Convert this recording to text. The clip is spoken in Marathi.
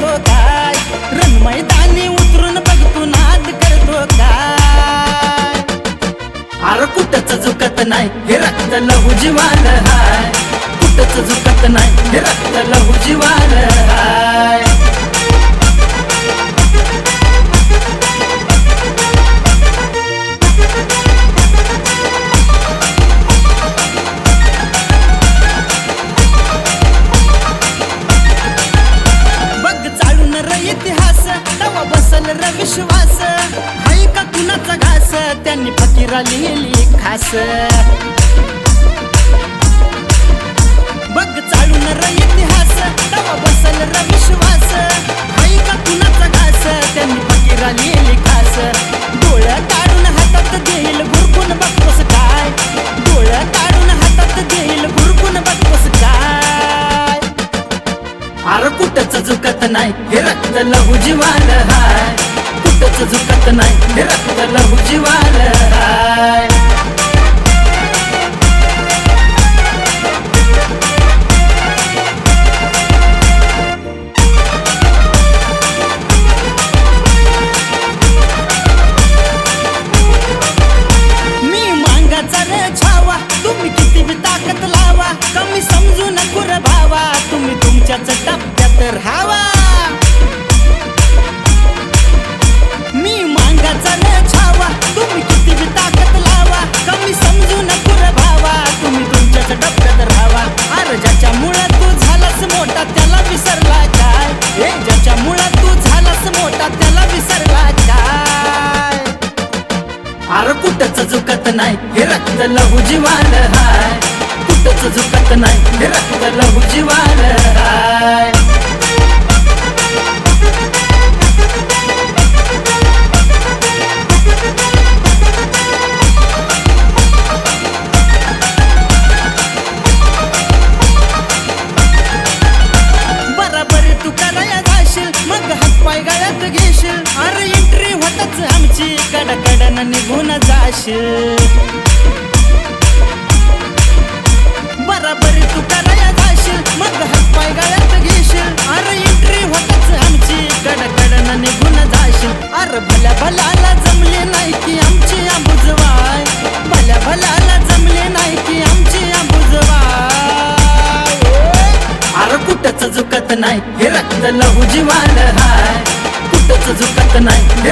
करतो काय? रण मैदानी उतरून बघतो नाद करतो काय? अरे कुठच झुकत नाही हे रक्त लहू जीवान हाय. कुठच झुकत नाही हे रक्त लहू जीवान हाय. इतिहास तवा बसल रविश्वास. हाय का कुणाचा घास त्यांनी फकीरा लिहिली खास. झुकत नाही. हे रक्त लहू जीवाल हाय. कुठच झुकत नाही. हे रक्त लहू जीवाल हाय. मी मांगाचा छावा. तुम्ही लावा. कमी समजू नको रे भावा. तुम्ही तुमच्याच टप्प्यात राहावा. विसरला काय ज्याच्या मुळात तू झालास मोठा त्याला विसरला काय अरे कुठच झुकत नाही हे रक्त लहू जीवाल हाय. कुठच झुकत नाही हे रक्त मग हातपाय गळ्यात घेशील. अरे एंट्री होतच आमची. कडकडन निघून जाशील. बराबर तू कराया जाशील. मग हातपाय गळ्यात घेशील. अरे एंट्री होतच आमची. कडकडन निघून जाशील. अरे भल्या भल्याला जमले नाही की आमची आंबुजवाय भल्या भल्याला नाही. हे रक्त लहू जीवाल हाय. कुठंच झुकत नाही.